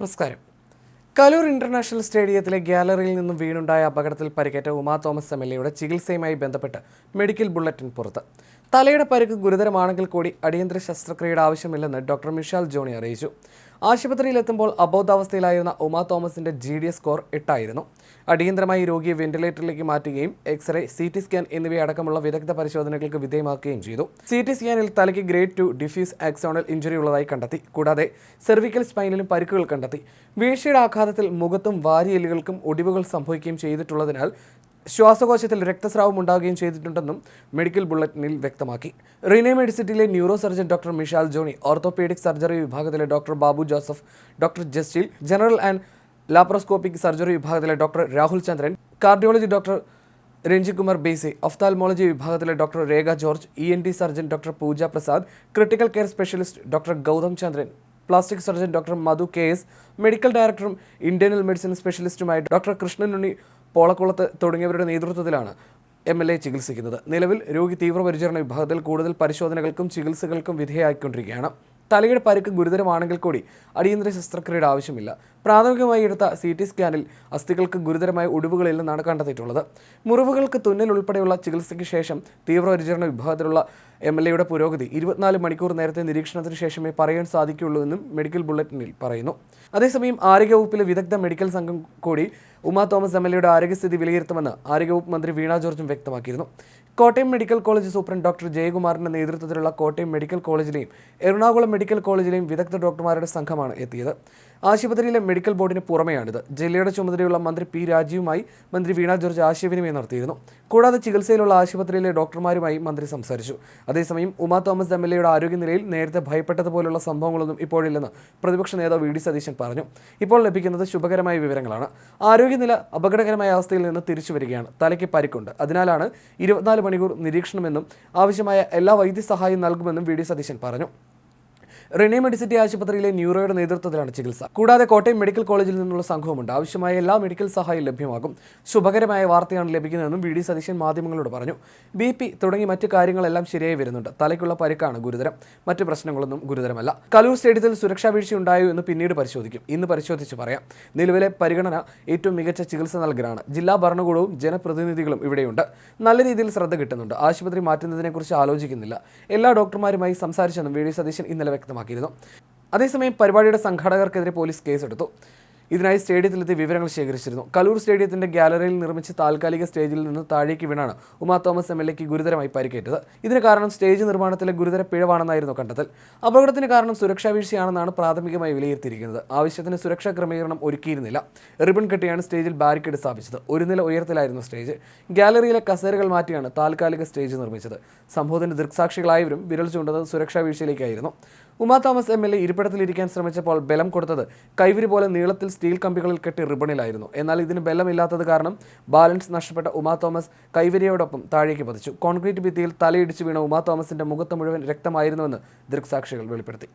നമസ്കാരം. കലൂർ ഇന്റർനാഷണൽ സ്റ്റേഡിയത്തിലെ ഗ്യാലറിയിൽ നിന്നും വീണുണ്ടായ അപകടത്തിൽ പരിക്കേറ്റ ഉമാ തോമസ് എം എൽ എയുടെ ചികിത്സയുമായി ബന്ധപ്പെട്ട് മെഡിക്കൽ ബുള്ളറ്റിൻ പുറത്ത്. തലയുടെ പരുക്ക് ഗുരുതരമാണെങ്കിൽ കൂടി അടിയന്തര ശസ്ത്രക്രിയയുടെ ആവശ്യമില്ലെന്ന് ഡോക്ടർ മിഷാൽ ജോണി അറിയിച്ചു. ആശുപത്രിയിലെത്തുമ്പോൾ അബോധാവസ്ഥയിലായിരുന്ന ഉമാ തോമസിന്റെ ജി ഡി എസ് സ്കോർ എട്ടായിരുന്നു. അടിയന്തരമായി രോഗിയെ വെന്റിലേറ്ററിലേക്ക് മാറ്റുകയും എക്സ്റേ സി ടി സ്കാൻ എന്നിവയടക്കമുള്ള വിദഗ്ധ പരിശോധനകൾക്ക് വിധേയമാക്കുകയും ചെയ്തു. സി ടി സ്കാനിൽ തലയ്ക്ക് grade two diffuse axonal injury ഉള്ളതായി കണ്ടെത്തി. കൂടാതെ സെർവിക്കൽ സ്പൈനിലും പരിക്കുകൾ കണ്ടെത്തി. വീഴ്ചയുടെ ആഘാതത്തിൽ മുഖത്തും വാരിയെല്ലുകൾക്കും ഒടിവുകൾ സംഭവിക്കുകയും ചെയ്തിട്ടുള്ളതിനാൽ ശ്വാസകോശത്തിൽ രക്തസ്രാവം ഉണ്ടാവുകയും ചെയ്തിട്ടുണ്ടെന്നും മെഡിക്കൽ ബുള്ളറ്റിനിൽ വ്യക്തമാക്കി. Renai മെഡിസിറ്റിയിലെ neuro surgeon doctor Mishal Johny orthopaedic surgery വിഭാഗത്തിലെ doctor Babu Joseph doctor Justil general and laparoscopic surgery വിഭാഗത്തിലെ doctor Rahul Chandran cardiology doctor Ranjikumar ബേസെ ophthalmology വിഭാഗത്തിലെ doctor Rekha George E N T surgeon doctor Pooja Prasad critical care specialist doctor Gautham Chandran plastic surgeon doctor Madhu K S medical ഡയറക്ടറും internal medicine സ്പെഷ്യലിസ്റ്റുമായ doctor Krishnanunni Polakulath തുടങ്ങിയവരുടെ നേതൃത്വത്തിലാണ് M L A ചികിത്സിക്കുന്നത്. നിലവിൽ രോഗി തീവ്രപരിചരണ വിഭാഗത്തിൽ കൂടുതൽ പരിശോധനകൾക്കും ചികിത്സകൾക്കും വിധേയമായിക്കൊണ്ടിരിക്കുകയാണ് തലയുടെ പരുക്ക് ഗുരുതരമാണെങ്കിൽ കൂടി അടിയന്തര ശസ്ത്രക്രിയയുടെ ആവശ്യമില്ല. പ്രാഥമികമായി എടുത്ത സി ടി സ്കാനിൽ അസ്ഥികൾക്ക് ഗുരുതരമായ ഒടിവുകളില്ലെന്നാണ് കണ്ടെത്തിയിട്ടുള്ളത്. മുറിവുകൾക്ക് തുന്നൽ ഉൾപ്പെടെയുള്ള ചികിത്സയ്ക്ക് ശേഷം തീവ്രപരിചരണ വിഭാഗത്തിലുള്ള എം എൽ എയുടെ പുരോഗതി ഇരുപത്തിനാല് മണിക്കൂർ നേരത്തെ നിരീക്ഷണത്തിന് ശേഷമേ പറയാൻ സാധിക്കുകയുള്ളൂ എന്നും മെഡിക്കൽ ബുള്ളറ്റിനിൽ പറയുന്നു. അതേസമയം ആരോഗ്യവകുപ്പിലെ വിദഗ്ധ മെഡിക്കൽ സംഘം കൂടി ഉമാ തോമസ് എം എൽ എയുടെ ആരോഗ്യസ്ഥിതി വിലയിരുത്തുമെന്ന് ആരോഗ്യവകുപ്പ് മന്ത്രി വീണ ജോർജും വ്യക്തമാക്കിയിരുന്നു. Kottayam medical college superintendent doctor ജയകുമാറിന്റെ നേതൃത്വത്തിലുള്ള കോട്ടയം മെഡിക്കൽ കോളേജിലെയും എറണാകുളം മെഡിക്കൽ കോളേജിലെയും വിദഗ്ധ ഡോക്ടർമാരുടെ സംഘമാണ് എത്തിയത്. ആശുപത്രിയിലെ മെഡിക്കൽ ബോർഡിന് പുറമെയാണിത്. ജില്ലയുടെ ചുമതലയുള്ള മന്ത്രി പി രാജീവുമായി മന്ത്രി വീണ ജോർജ് ആശയവിനിമയം നടത്തിയിരുന്നു. കൂടാതെ ചികിത്സയിലുള്ള ആശുപത്രിയിലെ ഡോക്ടർമാരുമായി മന്ത്രി സംസാരിച്ചു. അതേസമയം ഉമാ തോമസ് എം എൽ എയുടെ ആരോഗ്യനിലയിൽ നേരത്തെ ഭയപ്പെട്ടതുപോലുള്ള സംഭവങ്ങളൊന്നും ഇപ്പോഴില്ലെന്ന് പ്രതിപക്ഷ നേതാവ് വി ഡി സതീശൻ പറഞ്ഞു. ഇപ്പോൾ ലഭിക്കുന്നത് ശുഭകരമായ വിവരങ്ങളാണ്. ആരോഗ്യനില അപകടകരമായ അവസ്ഥയിൽ നിന്ന് തിരിച്ചു വരികയാണ്. തലയ്ക്ക് പരിക്കുണ്ട്. അതിനാലാണ് ഇരുപത്തിനാല് മണിക്കൂർ നിരീക്ഷണമെന്നും ആവശ്യമായ എല്ലാ വൈദ്യസഹായം നൽകുമെന്നും വി ഡി സതീശൻ പറഞ്ഞു. റിനെ മെഡിസിറ്റി ആശുപത്രിയിലെ ന്യൂറോയുടെ നേതൃത്വത്തിലാണ് ചികിത്സ. കൂടാതെ കോട്ടയം മെഡിക്കൽ കോളേജിൽ നിന്നുള്ള സംഘവുമുണ്ട്. ആവശ്യമായ എല്ലാ മെഡിക്കൽ സഹായം ലഭ്യമാകും. ശുഭകരമായ വാർത്തയാണ് ലഭിക്കുന്നതെന്നും വി ഡി സതീശൻ മാധ്യമങ്ങളോട് പറഞ്ഞു. ബി പി തുടങ്ങി മറ്റു കാര്യങ്ങളെല്ലാം ശരിയായി വരുന്നുണ്ട്. തലയ്ക്കുള്ള പരിക്കാണ് ഗുരുതരം. മറ്റു പ്രശ്നങ്ങളൊന്നും ഗുരുതരമല്ല. കലൂർ സ്റ്റേഡിയത്തിൽ സുരക്ഷാ വീഴ്ച ഉണ്ടായോ എന്ന് പിന്നീട് പരിശോധിക്കും. ഇന്ന് പരിശോധിച്ച് പറയാം. നിലവിലെ പരിഗണന ഏറ്റവും മികച്ച ചികിത്സ നൽകാനാണ് ജില്ലാ ഭരണകൂടവും ജനപ്രതിനിധികളും ഇവിടെയുണ്ട്. നല്ല രീതിയിൽ ശ്രദ്ധ കിട്ടുന്നുണ്ട്. ആശുപത്രി മാറ്റുന്നതിനെക്കുറിച്ച് ആലോചിക്കുന്നില്ല. എല്ലാ ഡോക്ടർമാരുമായി സംസാരിച്ചെന്നും വി ഡി സതീശൻ ഇന്നലെ വ്യക്തമാക്കിയിരുന്നു. അതേസമയം പരിപാടിയുടെ സംഘാടകർക്കെതിരെ പോലീസ് കേസെടുത്തു. ഇതിനായി സ്റ്റേഡിയത്തിലെത്തി വിവരങ്ങൾ ശേഖരിച്ചിരുന്നു. കലൂർ സ്റ്റേഡിയത്തിന്റെ ഗ്യാലറിയിൽ നിർമ്മിച്ച താൽക്കാലിക സ്റ്റേജിൽ നിന്ന് താഴേക്ക് വീണാണ് ഉമാ തോമസ് എം എൽ എക്ക് ഗുരുതരമായി പരിക്കേറ്റത്. ഇതിന് കാരണം സ്റ്റേജ് നിർമ്മാണത്തിലെ ഗുരുതര പിഴവാണെന്നായിരുന്നു കണ്ടെത്തൽ. അപകടത്തിന് കാരണം സുരക്ഷാ വീഴ്ചയാണെന്നാണ് പ്രാഥമികമായി വിലയിരുത്തിയിരിക്കുന്നത്. ആവശ്യത്തിന് സുരക്ഷാ ക്രമീകരണം ഒരുക്കിയിരുന്നില്ല. റിബൺ കെട്ടിയാണ് സ്റ്റേജിൽ ബാരിക്കേഡ് സ്ഥാപിച്ചത്. ഒരു നില ഉയരത്തിലായിരുന്നു സ്റ്റേജ്. ഗ്യാലറിയിലെ കസേരകൾ മാറ്റിയാണ് താൽക്കാലിക സ്റ്റേജ് നിർമ്മിച്ചത്. സംഭവത്തിന്റെ ദൃക്സാക്ഷികളായവരും വിരൽ ചൂണ്ടുന്നത് സുരക്ഷാ വീഴ്ചയിലേക്കായിരുന്നു. Uma Thomas M L A ഇരിപ്പിടത്തിലിരിക്കാൻ ശ്രമിച്ചപ്പോൾ ബലം കൊടുത്തത് കൈവരി പോലെ നീളത്തിൽ സ്റ്റീൽ കമ്പികളിൽ കെട്ടി റിബണിലായിരുന്നു. എന്നാൽ ഇതിന് ബലമില്ലാത്തത് കാരണം ബാലൻസ് നഷ്ടപ്പെട്ട ഉമാ തോമസ് കൈവരിയോടൊപ്പം താഴേക്ക് പതിച്ചു. കോൺക്രീറ്റ് ഭിത്തിയിൽ തലയിടിച്ച് വീണ ഉമാ തോമസിന്റെ മുഖത്ത് മുഴുവൻ രക്തമായിരുന്നുവെന്ന് ദൃക്സാക്ഷികൾ വെളിപ്പെടുത്തി.